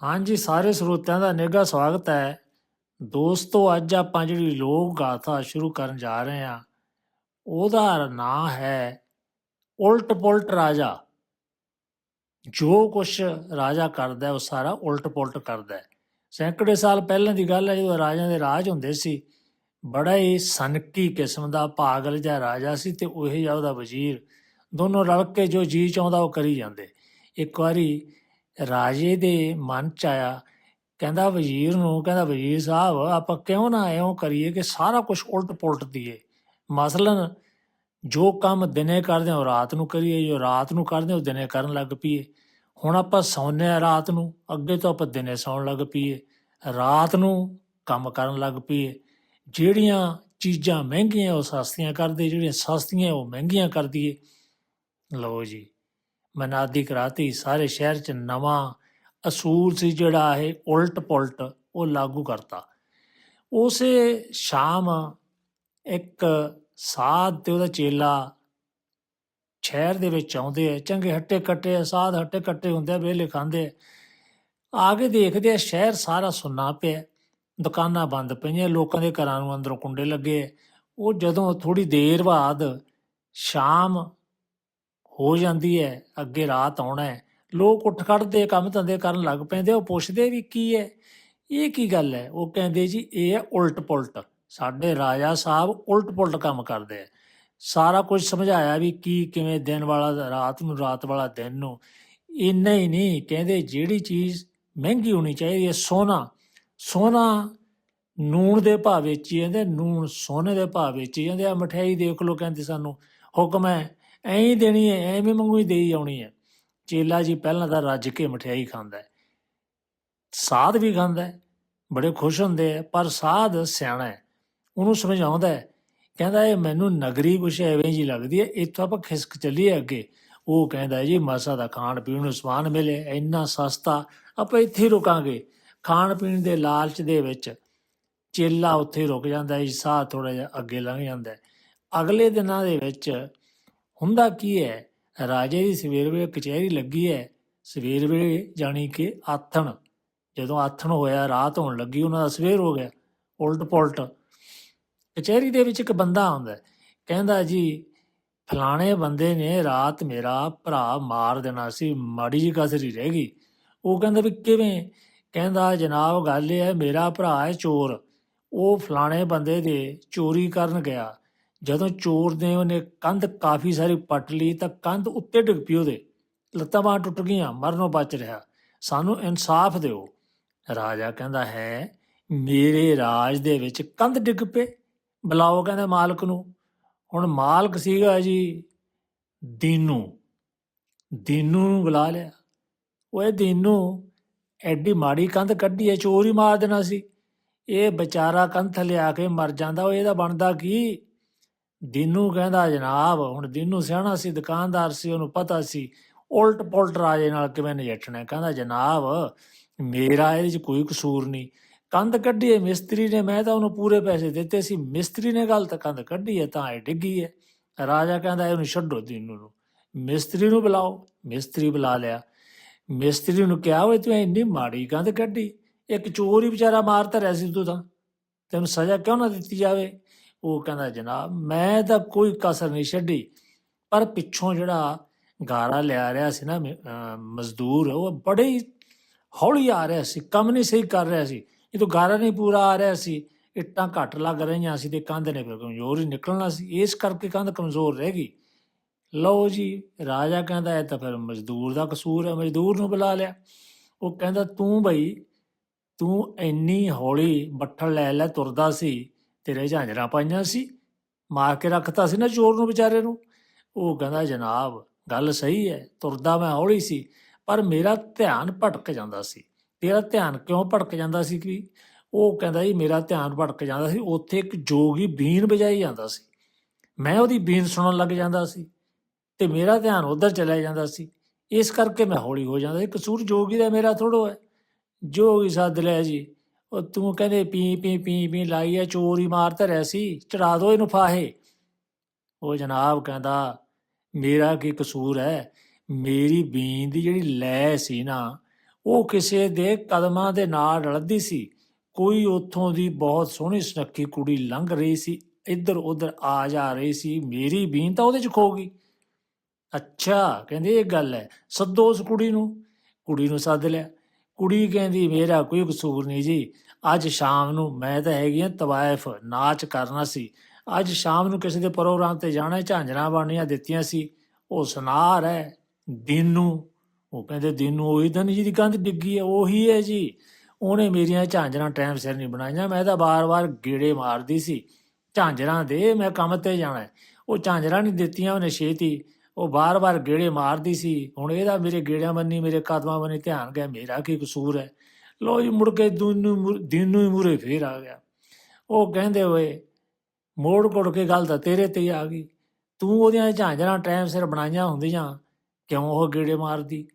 ਹਾਂਜੀ, ਸਾਰੇ ਸਰੋਤਿਆਂ ਦਾ ਨਿੱਘਾ ਸਵਾਗਤ ਹੈ। ਦੋਸਤੋ, ਅੱਜ ਆਪਾਂ ਜਿਹੜੀ ਲੋਕ ਗਾਥਾ ਸ਼ੁਰੂ ਕਰਨ ਜਾ ਰਹੇ ਹਾਂ, ਉਹਦਾ ਨਾਂ ਹੈ ਉਲਟ ਪੁਲਟ ਰਾਜਾ। ਜੋ ਕੁਛ ਰਾਜਾ ਕਰਦਾ ਉਹ ਸਾਰਾ ਉਲਟ ਪੁਲਟ ਕਰਦਾ ਸੈਂਕੜੇ ਸਾਲ ਪਹਿਲਾਂ ਦੀ ਗੱਲ ਹੈ, ਜਦੋਂ ਰਾਜਿਆਂ ਦੇ ਰਾਜ ਹੁੰਦੇ ਸੀ, ਬੜਾ ਹੀ ਸਨਕੀ ਕਿਸਮ ਦਾ, ਪਾਗਲ ਜਿਹਾ ਰਾਜਾ ਸੀ ਤੇ ਉਹ ਜਿਹਾ ਉਹਦਾ ਵਜ਼ੀਰ, ਦੋਨੋਂ ਰਲ ਕੇ ਜੋ ਜੀ ਚਾਹੁੰਦਾ ਉਹ ਕਰੀ ਜਾਂਦੇ। ਇੱਕ ਵਾਰੀ ਰਾਜੇ ਦੇ ਮਨ ਚ ਆਇਆ। ਕਹਿੰਦਾ, ਵਜ਼ੀਰ ਨੂੰ, ਕਹਿੰਦਾ, ਵਜ਼ੀਰ ਸਾਹਿਬ, ਆਪਾਂ ਕਿਉਂ ਨਾ ਇਉਂ ਕਰੀਏ ਕਿ ਸਾਰਾ ਕੁਝ ਉਲਟ ਪੁਲਟ ਦੀਏ? ਮਸਲਨ, ਜੋ ਕੰਮ ਦਿਨੇ ਕਰਦੇ ਹਾਂ ਉਹ ਰਾਤ ਨੂੰ ਕਰੀਏ, ਜੋ ਰਾਤ ਨੂੰ ਕਰਦੇ ਹਾਂ, ਉਹ ਦਿਨੇ ਕਰਨ ਲੱਗ ਪਈਏ। ਹੁਣ ਆਪਾਂ ਸੌਂਦੇ ਹਾਂ ਰਾਤ ਨੂੰ, ਅੱਗੇ ਤੋਂ ਆਪਾਂ ਦਿਨੇ ਸੌਣ ਲੱਗ ਪਈਏ। ਰਾਤ ਨੂੰ ਕੰਮ ਕਰਨ ਲੱਗ ਪਈਏ। ਜਿਹੜੀਆਂ ਚੀਜ਼ਾਂ ਮਹਿੰਗੀਆਂ, ਉਹ ਸਸਤੀਆਂ ਕਰਦੇ ਜਿਹੜੀਆਂ ਸਸਤੀਆਂ, ਉਹ ਮਹਿੰਗੀਆਂ ਕਰ ਦਈਏ। ਲਓ ਜੀ। ਮਨਾਦੀ ਕਰਾਤੀ। ਸਾਰੇ ਸ਼ਹਿਰ ਚ ਨਵਾਂ ਅਸੂਲ ਸੀ ਜਿਹੜਾ ਇਹ ਉਲਟ ਪੁਲਟ ਉਹ ਲਾਗੂ ਕਰਤਾ। ਉਸੇ ਸ਼ਾਮ ਇੱਕ ਸਾਧ ਤੇ ਉਹਦਾ ਚੇਲਾ ਸ਼ਹਿਰ ਦੇ ਵਿੱਚ ਆਉਂਦੇ ਆ। ਚੰਗੇ ਹੱਟੇ ਕੱਟੇ ਸਾਧ ਹੱਟੇ ਕੱਟੇ ਹੁੰਦੇ ਆ, ਵੇਲੇ ਖਾਂਦੇ ਆ। ਕੇ ਦੇਖਦੇ ਆ ਸ਼ਹਿਰ ਸਾਰਾ ਸੁੰਨਾ ਪਿਆ। ਦੁਕਾਨਾਂ ਬੰਦ ਪਈਆਂ, ਲੋਕਾਂ ਦੇ ਘਰਾਂ ਨੂੰ ਅੰਦਰੋਂ ਕੁੰਡੇ ਲੱਗੇ। ਉਹ ਜਦੋਂ ਥੋੜੀ ਦੇਰ ਬਾਅਦ ਸ਼ਾਮ ਹੋ ਜਾਂਦੀ ਹੈ ਅੱਗੇ ਰਾਤ ਆਉਣਾ ਹੈ ਲੋਕ ਉੱਠ ਖੜਦੇ, ਕੰਮ ਧੰਦੇ ਕਰਨ ਲੱਗ ਪੈਂਦੇ, ਉਹ ਪੁੱਛਦੇ ਵੀ ਕੀ ਹੈ ਇਹ ਕੀ ਗੱਲ ਹੈ ਉਹ ਕਹਿੰਦੇ ਜੀ, ਇਹ ਹੈ ਉਲਟ ਪੁਲਟ ਸਾਡੇ ਰਾਜਾ ਸਾਹਿਬ ਉਲਟ ਪੁਲਟ ਕੰਮ ਕਰਦੇ ਆ ਸਾਰਾ ਕੁਝ ਸਮਝਾਇਆ ਵੀ ਕੀ, ਕਿਵੇਂ ਦਿਨ ਵਾਲਾ, ਰਾਤ ਨੂੰ, ਰਾਤ ਵਾਲਾ ਦਿਨ ਨੂੰ। ਇੰਨਾ ਹੀ ਨਹੀਂ, ਕਹਿੰਦੇ ਜਿਹੜੀ ਚੀਜ਼ ਮਹਿੰਗੀ ਹੋਣੀ ਚਾਹੀਦੀ ਹੈ ਸੋਨਾ। ਸੋਨਾ ਨੂਣ ਦੇ ਭਾਅ ਵੇਚੀ ਜਾਂਦੇ, ਨੂਣ ਸੋਨੇ ਦੇ ਭਾਅ ਵੇਚੀ ਜਾਂਦੇ। ਆ ਮਠਿਆਈ ਦੇਖ ਲਓ, ਕਹਿੰਦੇ ਸਾਨੂੰ, ਹੁਕਮ ਹੈ ਐਂ ਹੀ ਦੇਣੀ ਹੈ, ਐਵੇਂ ਮੰਗੂ ਹੀ ਦੇਈ ਆਉਣੀ ਹੈ। ਚੇਲਾ ਜੀ ਪਹਿਲਾਂ ਤਾਂ ਰੱਜ ਕੇ ਮਠਿਆਈ ਖਾਂਦਾ ਹੈ। ਸਾਧ ਵੀ ਖਾਂਦਾ ਹੈ, ਬੜੇ ਖੁਸ਼ ਹੁੰਦੇ ਆ ਪਰ ਸਾਧ ਸਿਆਣਾ ਹੈ। ਉਹਨੂੰ ਸਮਝਾਉਂਦਾ ਹੈ, ਕਹਿੰਦਾ ਇਹ ਮੈਨੂੰ ਨਗਰੀ ਕੁਛ ਐਵੇਂ ਜੀ ਲੱਗਦੀ ਹੈ, ਇੱਥੋਂ ਆਪਾਂ ਖਿਸਕ ਚੱਲੀਏ ਅੱਗੇ। ਉਹ ਕਹਿੰਦਾ ਜੀ, ਮਸਾ ਦਾ ਖਾਣ ਪੀਣ ਨੂੰ ਸਮਾਨ ਮਿਲੇ, ਇੰਨਾ ਸਸਤਾ, ਆਪਾਂ ਇੱਥੇ ਹੀ ਰੁਕਾਂਗੇ। ਖਾਣ ਪੀਣ ਦੇ ਲਾਲਚ ਦੇ ਵਿੱਚ ਚੇਲਾ ਉੱਥੇ ਰੁਕ ਜਾਂਦਾ ਹੈ ਸਾਹ ਥੋੜਾ ਜਿਹਾ ਅੱਗੇ ਲੰਘ ਜਾਂਦਾ ਹੈ। ਅਗਲੇ ਦਿਨਾਂ ਦੇ ਵਿੱਚ ਹੁੰਦਾ ਕੀ ਹੈ? ਰਾਜੇ ਦੀ ਸਵੇਰ ਵੇਲੇ ਕਚਹਿਰੀ ਲੱਗੀ ਹੈ। ਸਵੇਰ ਵੇਲੇ ਜਾਣੀ ਕਿ ਆਥਣ। ਜਦੋਂ ਆਥਣ ਹੋਇਆ, ਰਾਤ ਹੋਣ ਲੱਗੀ, ਉਹਨਾਂ ਦਾ ਸਵੇਰ ਹੋ ਗਿਆ। ਉਲਟ ਪੁਲਟ। ਕਚਹਿਰੀ ਦੇ ਵਿੱਚ ਇੱਕ ਬੰਦਾ ਆਉਂਦਾ ਕਹਿੰਦਾ, ਜੀ, ਫਲਾਣੇ ਬੰਦੇ ਨੇ ਰਾਤ ਮੇਰਾ ਭਰਾ ਮਾਰ ਦੇਣਾ ਸੀ। ਮਾੜੀ ਜੀ ਕਸਰੀ ਰਹਿ ਗਈ। ਉਹ ਕਹਿੰਦਾ, ਵੀ ਕਿਵੇਂ? ਕਹਿੰਦਾ, ਜਨਾਬ, ਗੱਲ ਇਹ ਹੈ, ਮੇਰਾ ਭਰਾ ਹੈ ਚੋਰ। ਉਹ ਫਲਾਣੇ ਬੰਦੇ ਦੇ ਚੋਰੀ ਕਰਨ ਗਿਆ। ਜਦੋਂ ਚੋਰ ਨੇ ਉਹਨੇ ਕੰਧ ਕਾਫੀ ਸਾਰੀ ਪੱਟ ਲਈ ਤਾਂ ਕੰਧ ਉੱਤੇ ਡਿੱਗ ਪਈ ਉਹਦੇ। ਲੱਤਾਂ ਬਾਹਾਂ ਟੁੱਟ ਗਈਆਂ, ਮਰਨੋਂ ਬਚ ਰਿਹਾ। ਸਾਨੂੰ ਇਨਸਾਫ ਦਿਓ। ਰਾਜਾ ਕਹਿੰਦਾ ਹੈ, ਮੇਰੇ ਰਾਜ ਦੇ ਵਿੱਚ ਕੰਧ ਡਿੱਗ ਪਏ। ਬੁਲਾਓ ਕਹਿੰਦੇ ਮਾਲਕ ਨੂੰ। ਹੁਣ ਮਾਲਕ ਸੀਗਾ ਜੀ, ਦੀਨੂ। ਦੀਨੂ ਨੂੰ ਬੁਲਾ ਲਿਆ। ਓਏ ਦੀਨੂ, ਐਡੀ ਮਾੜੀ ਕੰਧ ਕੱਢੀ ਐ ਚੋਰ ਹੀ ਮਾਰ ਦੇਣਾ ਸੀ। ਇਹ ਵਿਚਾਰਾ ਕੰਧ ਥੱਲੇ ਆ ਕੇ ਮਰ ਜਾਂਦਾ, ਉਹ ਇਹਦਾ ਬਣਦਾ ਕੀ? ਦੀਨੂ ਕਹਿੰਦਾ, ਜਨਾਬ, ਹੁਣ ਦੀਨੂ ਸਿਆਣਾ ਸੀ, ਦੁਕਾਨਦਾਰ ਸੀ, ਉਹਨੂੰ ਪਤਾ ਸੀ। ਉਲਟ ਪੁਲਟ ਰਾਜੇ ਨਾਲ ਕਿਵੇਂ ਨਜਿੱਠਣਾ? ਕਹਿੰਦਾ, ਜਨਾਬ, ਮੇਰਾ ਇਹਦੇ 'ਚ ਕੋਈ ਕਸੂਰ ਨਹੀਂ। ਕੰਧ ਕੱਢੀ ਹੈ ਮਿਸਤਰੀ ਨੇ, ਮੈਂ ਤਾਂ ਉਹਨੂੰ ਪੂਰੇ ਪੈਸੇ ਦਿੱਤੇ ਸੀ। ਮਿਸਤਰੀ ਨੇ ਗਲਤ ਕੰਧ ਕੱਢੀ ਹੈ ਤਾਂ ਇਹ ਡਿੱਗੀ ਹੈ ਰਾਜਾ ਕਹਿੰਦਾ, ਇਹਨੂੰ ਛੱਡੋ ਦੀਨੂ ਨੂੰ। ਮਿਸਤਰੀ ਨੂੰ ਬੁਲਾਓ। ਮਿਸਤਰੀ ਬੁਲਾ ਲਿਆ। ਮਿਸਤਰੀ ਨੂੰ ਕਿਹਾ, ਓਏ, ਤੂੰ ਇੰਨੀ ਮਾੜੀ ਕੰਧ ਕੱਢੀ। ਇੱਕ ਚੋਰ ਹੀ ਵਿਚਾਰਾ ਮਾਰ ਰਿਹਾ ਸੀ ਤੂੰ ਤਾਂ। ਤੈਨੂੰ ਸਜ਼ਾ ਕਿਉਂ ਨਾ ਦਿੱਤੀ ਜਾਵੇ? ਉਹ ਕਹਿੰਦਾ, ਜਨਾਬ, ਮੈਂ ਤਾਂ ਕੋਈ ਕਸਰ ਨਹੀਂ ਛੱਡੀ, ਪਰ ਪਿੱਛੋਂ ਜਿਹੜਾ ਗਾਰਾ ਲਿਆ ਰਿਹਾ ਸੀ ਨਾ ਮਜ਼ਦੂਰ, ਉਹ ਬੜੇ ਹੌਲੀ ਆ ਰਿਹਾ ਸੀ, ਕੰਮ ਨਹੀਂ ਸਹੀ ਕਰ ਰਿਹਾ ਸੀ। ਇਹ ਤਾਂ ਗਾਰਾ ਨਹੀਂ ਪੂਰਾ ਆ ਰਿਹਾ ਸੀ, ਇੱਟਾਂ ਘੱਟ ਲੱਗ ਰਹੀਆਂ ਸੀ ਤੇ ਕੰਧ ਨੇ ਫਿਰ ਕਮਜ਼ੋਰ ਹੀ ਨਿਕਲਣਾ ਸੀ। ਇਸ ਕਰਕੇ ਕੰਧ ਕਮਜ਼ੋਰ ਰਹਿ ਗਈ। ਲਓ ਜੀ, ਰਾਜਾ ਕਹਿੰਦਾ, ਇਹ ਤਾਂ ਫਿਰ ਮਜ਼ਦੂਰ ਦਾ ਕਸੂਰ ਹੈ, ਮਜ਼ਦੂਰ ਨੂੰ ਬੁਲਾ ਲਿਆ। ਉਹ ਕਹਿੰਦਾ, ਤੂੰ ਬਈ, ਤੂੰ ਇੰਨੀ ਹੌਲੀ ਬੱਠਲ ਲੈ ਲੈ, ਤੁਰਦਾ ਸੀ ਤੇਰੇ ਝਾਂਜਰਾਂ ਪਾਈਆਂ ਸੀ, ਮਾਰ ਕੇ ਰੱਖਤਾ ਸੀ ਨਾ ਚੋਰ ਨੂੰ ਵਿਚਾਰੇ ਨੂੰ। ਉਹ ਕਹਿੰਦਾ, ਜਨਾਬ, ਗੱਲ ਸਹੀ ਹੈ ਤੁਰਦਾ ਮੈਂ ਹੌਲੀ ਸੀ, ਪਰ ਮੇਰਾ ਧਿਆਨ ਭਟਕ ਜਾਂਦਾ ਸੀ। ਤੇਰਾ ਧਿਆਨ ਕਿਉਂ ਭਟਕ ਜਾਂਦਾ ਸੀ ਕਿ? ਉਹ ਕਹਿੰਦਾ, ਜੀ, ਮੇਰਾ ਧਿਆਨ ਭਟਕ ਜਾਂਦਾ ਸੀ, ਉੱਥੇ ਇੱਕ ਜੋਗੀ ਬੀਨ ਵਜਾਈ ਜਾਂਦਾ ਸੀ। ਮੈਂ ਉਹਦੀ ਬੀਨ ਸੁਣਨ ਲੱਗ ਜਾਂਦਾ ਸੀ ਤੇ ਮੇਰਾ ਧਿਆਨ ਉਧਰ ਚਲਾ ਜਾਂਦਾ ਸੀ। ਇਸ ਕਰਕੇ ਮੈਂ ਹੌਲੀ ਹੋ ਜਾਂਦਾ ਸੀ। ਕਸੂਰ ਜੋਗੀ ਦਾ ਮੇਰਾ ਥੋੜੋ ਹੈ ਜੋਗੀ ਸੱਦ ਲਿਆ ਜੀ। ਉਹ ਤੂੰ ਕਹਿੰਦੇ ਪੀ ਪੀ ਪੀ ਪੀ ਲਾਈ ਐ ਚੋਰੀ ਮਾਰ ਧਰਿਆ ਸੀ, ਚੜਾ ਦੋ ਇਹਨੂੰ ਫਾਹੇ। ਉਹ ਜਨਾਬ ਕਹਿੰਦਾ, ਮੇਰਾ ਕੀ ਕਸੂਰ ਹੈ? ਮੇਰੀ ਬੀਨ ਦੀ ਜਿਹੜੀ ਲੈ ਸੀ ਨਾ, ਉਹ ਕਿਸੇ ਦੇ ਕਦਮਾਂ ਦੇ ਨਾਲ ਰਲਦੀ ਸੀ। ਕੋਈ ਉੱਥੋਂ ਦੀ ਬਹੁਤ ਸੋਹਣੀ ਸੁਨੱਖੀ ਕੁੜੀ ਲੰਘ ਰਹੀ ਸੀ, ਇੱਧਰ ਉੱਧਰ ਆ ਜਾ ਰਹੀ ਸੀ, ਮੇਰੀ ਬੀਨ ਤਾਂ ਉਹਦੇ ਚ ਖੋ ਗਈ। ਅੱਛਾ, ਕਹਿੰਦੇ ਇਹ ਗੱਲ ਹੈ, ਸੱਦੋ ਉਸ ਕੁੜੀ ਨੂੰ। ਕੁੜੀ ਨੂੰ ਸੱਦ ਲਿਆ। ਕੁੜੀ ਕਹਿੰਦੀ ਮੇਰਾ ਕੋਈ ਕਸੂਰ ਨਹੀਂ ਜੀ। ਅੱਜ ਸ਼ਾਮ ਨੂੰ ਮੈਂ ਤਾਂ ਹੈਗੀ ਆ ਤਵਾਇਫ ਨਾਚ ਕਰਨਾ ਸੀ। ਅੱਜ ਸ਼ਾਮ ਨੂੰ ਕਿਸੇ ਦੇ ਪ੍ਰੋਗਰਾਮ ਤੇ ਜਾਣਾ ਹੈ, ਝਾਂਜਰਾਂ ਬਣਨੀਆਂ ਦਿੱਤੀਆਂ ਸੀ। ਉਹ ਸੁਨਾਰ ਹੈ ਦਿਨ। ਨੂੰ ਉਹ ਕਹਿੰਦੇ ਦਿਨ ਨੂੰ ਉਹੀ ਦਿਨ ਨਹੀਂ ਜਿਹਦੀ ਕੰਧ ਡਿੱਗੀ ਹੈ ਉਹੀ ਹੈ ਜੀ। ਉਹਨੇ ਮੇਰੀਆਂ ਝਾਂਜਰਾਂ ਟਾਈਮ ਸਿਰ ਨਹੀਂ ਬਣਾਈਆਂ। ਮੈਂ ਤਾਂ ਬਾਰ-ਬਾਰ ਗੇੜੇ ਮਾਰਦੀ ਸੀ। ਝਾਂਜਰਾਂ ਦੇ ਮੈਂ ਕੰਮ ਤੇ ਜਾਣਾ ਉਹ ਝਾਂਜਰਾਂ ਨਹੀਂ ਦਿੱਤੀਆਂ ਉਹਨੇ ਛੇਤੀ ਉਹ ਬਾਰ-ਬਾਰ ਗੇੜੇ ਮਾਰਦੀ ਸੀ। ਹੁਣ ਇਹਦਾ ਮੇਰੇ ਗੇੜਿਆਂ ਬੰਨੀ ਮੇਰੇ ਕਦਮਾਂ ਬੰਨੀ ਧਿਆਨ ਗਿਆ। ਮੇਰਾ ਕੀ ਕਸੂਰ ਹੈ? ਲੋ ਜੀ, ਮੁੜ ਕੇ ਦਿਨੂ ਦਿਨੂ ਹੀ ਮੂਰੇ ਫੇਰ ਆ ਗਿਆ। ਉਹ ਕਹਿੰਦੇ ਹੋਏ, ਮੋੜ ਕੋੜ ਕੇ ਗੱਲ ਤਾਂ ਤੇਰੇ ਤੇ ਆ ਗਈ। ਤੂੰ ਉਹਦੀਆਂ ਝਾਂਜਰਾਂ ਟਾਈਮ ਸਿਰ ਬਣਾਈਆਂ ਹੁੰਦੀਆਂ। ਕਿਉਂ ਉਹ ਗੇੜੇ ਮਾਰਦੀ?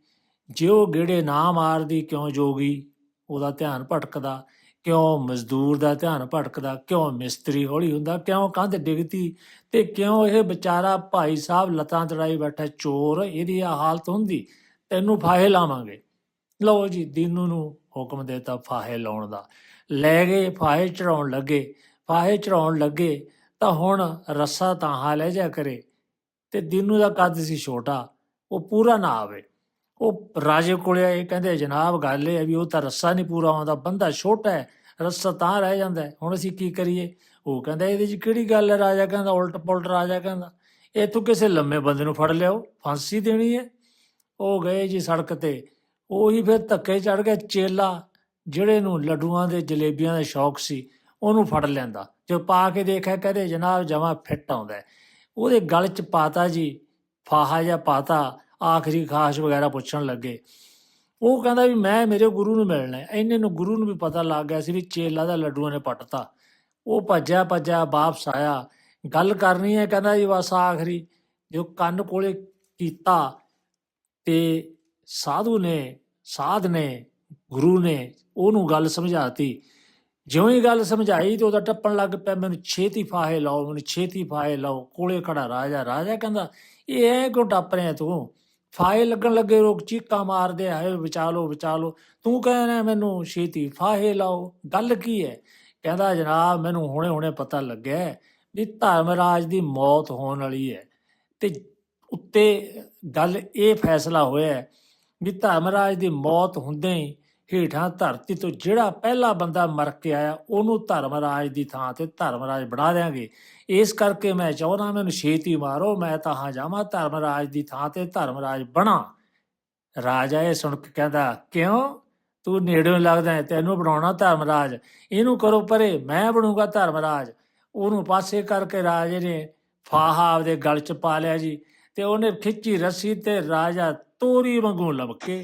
ਜੇ ਉਹ ਗੇੜੇ ਨਾ ਮਾਰਦੀ, ਕਿਉਂ ਜੋਗੀ? ਉਹਦਾ ਧਿਆਨ ਭਟਕਦਾ। ਕਿਉਂ ਮਜ਼ਦੂਰ ਦਾ ਧਿਆਨ ਭਟਕਦਾ, ਕਿਉਂ ਮਿਸਤਰੀ ਹੌਲੀ ਹੁੰਦਾ, ਕਿਉਂ ਕੰਧ ਡਿੱਗਦੀ ਤੇ ਕਿਉਂ ਇਹ ਵਿਚਾਰਾ ਭਾਈ ਸਾਹਿਬ ਲਤਾਂ ਤੜਾਈ ਬੈਠਾ, ਚੋਰ, ਇਹਦੀ ਆ ਹਾਲਤ ਹੁੰਦੀ, ਤੈਨੂੰ ਫਾਹੇ ਲਾਵਾਂਗੇ। ਲਓ ਜੀ, ਦੀਨੂ ਨੂੰ ਹੁਕਮ ਦੇਤਾ ਫਾਹੇ ਲਾਉਣ ਦਾ। ਲੈ ਗਏ, ਫਾਹੇ ਚੜਾਉਣ ਲੱਗੇ, ਫਾਹੇ ਚੜਾਉਣ ਲੱਗੇ, ਤਾਂ ਹੁਣ ਰੱਸਾ ਤਾਂ ਹਾ ਲੈ ਜਾ ਕਰੇ। ਤੇ ਦੀਨੂ ਦਾ ਕੱਦ ਸੀ ਛੋਟਾ, ਉਹ ਪੂਰਾ ਨਾ ਆਵੇ। ਉਹ ਰਾਜੇ ਕੋਲੇ ਆਏ, ਕਹਿੰਦੇ, ਜਨਾਬ, ਗੱਲ ਇਹ ਹੈ ਵੀ ਉਹ ਤਾਂ ਰੱਸਾ ਨਹੀਂ ਪੂਰਾ ਆਉਂਦਾ, ਬੰਦਾ ਛੋਟਾ ਹੈ, ਰੱਸਾ ਤਾਂ ਰਹਿ ਜਾਂਦਾ ਹੁਣ ਅਸੀਂ ਕੀ ਕਰੀਏ? ਉਹ ਕਹਿੰਦਾ, ਇਹਦੇ 'ਚ ਕਿਹੜੀ ਗੱਲ ਹੈ? ਰਾਜਾ ਕਹਿੰਦਾ ਉਲਟ ਪੁਲਟ ਰਾਜਾ ਕਹਿੰਦਾ ਇਹ ਤੂੰ ਕਿਸੇ ਲੰਮੇ ਬੰਦੇ ਨੂੰ ਫੜ ਲਿਆਓ, ਫਾਂਸੀ ਦੇਣੀ ਹੈ। ਉਹ ਗਏ ਜੀ ਸੜਕ ਤੇ, ਉਹੀ ਫਿਰ ਧੱਕੇ ਚੜ ਗਿਆ ਚੇਲਾ, ਜਿਹੜੇ ਨੂੰ ਲੱਡੂਆਂ ਦੇ, ਜਲੇਬੀਆਂ ਦਾ ਸ਼ੌਕ ਸੀ, ਉਹਨੂੰ ਫੜ ਲੈਂਦਾ ਜੋ ਪਾ ਕੇ ਦੇਖਿਆ, ਕਹਦੇ, ਜਨਾਬ, ਜਮਾ ਫਿੱਟ ਆਉਂਦਾ ਉਹਦੇ ਗਲ 'ਚ ਪਾਤਾ ਜੀ, ਫਾਹਾ ਜਾਂ ਪਾਤਾ ਆਖਰੀ ਖਾਸ਼ ਵਗੈਰਾ ਪੁੱਛਣ ਲੱਗੇ। ਉਹ ਕਹਿੰਦਾ ਵੀ ਮੈਂ ਮੇਰੇ ਗੁਰੂ ਨੂੰ ਮਿਲਣਾ ਹੈ। ਇੰਨੇ ਨੂੰ ਗੁਰੂ ਨੂੰ ਵੀ ਪਤਾ ਲੱਗ ਗਿਆ ਸੀ ਵੀ ਚੇਲਾ ਦਾ ਲੱਡੂਆਂ ਨੇ ਪੱਟਤਾ। ਉਹ ਭੱਜਿਆ ਭੱਜਿਆ ਵਾਪਸ ਆਇਆ। ਗੱਲ ਕਰਨੀ ਹੈ ਕਹਿੰਦਾ ਜੀ ਬਸ ਆਖਰੀ। ਜੋ ਕੰਨ ਕੋਲੇ ਕੀਤਾ ਤੇ ਸਾਧੂ ਨੇ, ਸਾਧ ਨੇ, ਗੁਰੂ ਨੇ ਉਹਨੂੰ ਗੱਲ ਸਮਝਾਤੀ। ਜਿਉਂ ਹੀ ਗੱਲ ਸਮਝਾਈ ਤੇ ਉਹਦਾ ਟੱਪਣ ਲੱਗ ਪਿਆ, ਮੈਨੂੰ ਛੇਤੀ ਫਾਹੇ ਲਾਓ, ਮੈਨੂੰ ਛੇਤੀ ਫਾਹੇ ਲਾਓ, ਕੋਲੇ ਖੜਾ ਰਾਜਾ ਰਾਜਾ ਕਹਿੰਦਾ, ਇਹ ਐ ਕਿਉਂ ਟੱਪ ਰਿਹਾ ਤੂੰ? ਫਾਹੇ ਲੱਗਣ ਲੱਗੇ ਲੋਕ ਚੀਕਾਂ ਮਾਰਦੇ ਆਏ ਬਚਾ ਲਓ ਬਚਾ ਲਓ ਤੂੰ ਕਹਿੰਦਾ ਮੈਨੂੰ ਛੇਤੀ ਫਾਹੇ ਲਾਓ। ਗੱਲ ਕੀ ਹੈ? ਕਹਿੰਦਾ, ਜਨਾਬ, ਮੈਨੂੰ ਹੁਣੇ ਹੁਣੇ ਪਤਾ ਲੱਗਿਆ ਹੈ ਵੀ ਧਰਮਰਾਜ ਦੀ ਮੌਤ ਹੋਣ ਵਾਲੀ ਹੈ। ਤੇ ਉੱਤੇ ਗੱਲ ਇਹ ਫੈਸਲਾ ਹੋਇਆ ਹੈ ਵੀ ਧਰਮਰਾਜ ਦੀ ਮੌਤ ਹੁੰਦੇ ਹੀ ਹੇਠਾਂ ਧਰਤੀ ਤੋਂ ਜਿਹੜਾ ਪਹਿਲਾ ਬੰਦਾ ਮਰ ਕੇ ਆਇਆ, ਉਹਨੂੰ ਧਰਮ ਰਾਜ ਦੀ ਥਾਂ ਤੇ ਧਰਮ ਰਾਜ ਬਣਾ ਦਿਆਂਗੇ। ਇਸ ਕਰਕੇ ਮੈਂ ਚਾਹੁੰਦਾ ਮੈਨੂੰ ਛੇਤੀ ਮਾਰੋ, ਮੈਂ ਤਾਂ ਹਾਂ ਜਾਵਾਂ ਧਰਮ ਰਾਜ ਦੀ ਥਾਂ ਤੇ ਧਰਮ ਰਾਜ ਬਣਾ। ਰਾਜਾ ਇਹ ਸੁਣ ਕੇ ਕਹਿੰਦਾ, ਕਿਉਂ? ਤੂੰ ਨੇੜਿਓਂ ਲੱਗਦਾ ਤੈਨੂੰ ਬਣਾਉਣਾ ਧਰਮ ਰਾਜ ਇਹਨੂੰ ਕਰੋ ਪਰੇ, ਮੈਂ ਬਣੂਗਾ ਧਰਮ ਰਾਜ ਉਹਨੂੰ ਪਾਸੇ ਕਰਕੇ ਰਾਜੇ ਨੇ ਫਾਹਾ ਆਪਦੇ ਗਲ ਚ ਪਾ ਲਿਆ ਜੀ ਤੇ ਉਹਨੇ ਖਿੱਚੀ ਰੱਸੀ ਤੇ ਰਾਜਾ ਤੋਰੀ ਵਾਂਗੂ ਲਮਕੇ।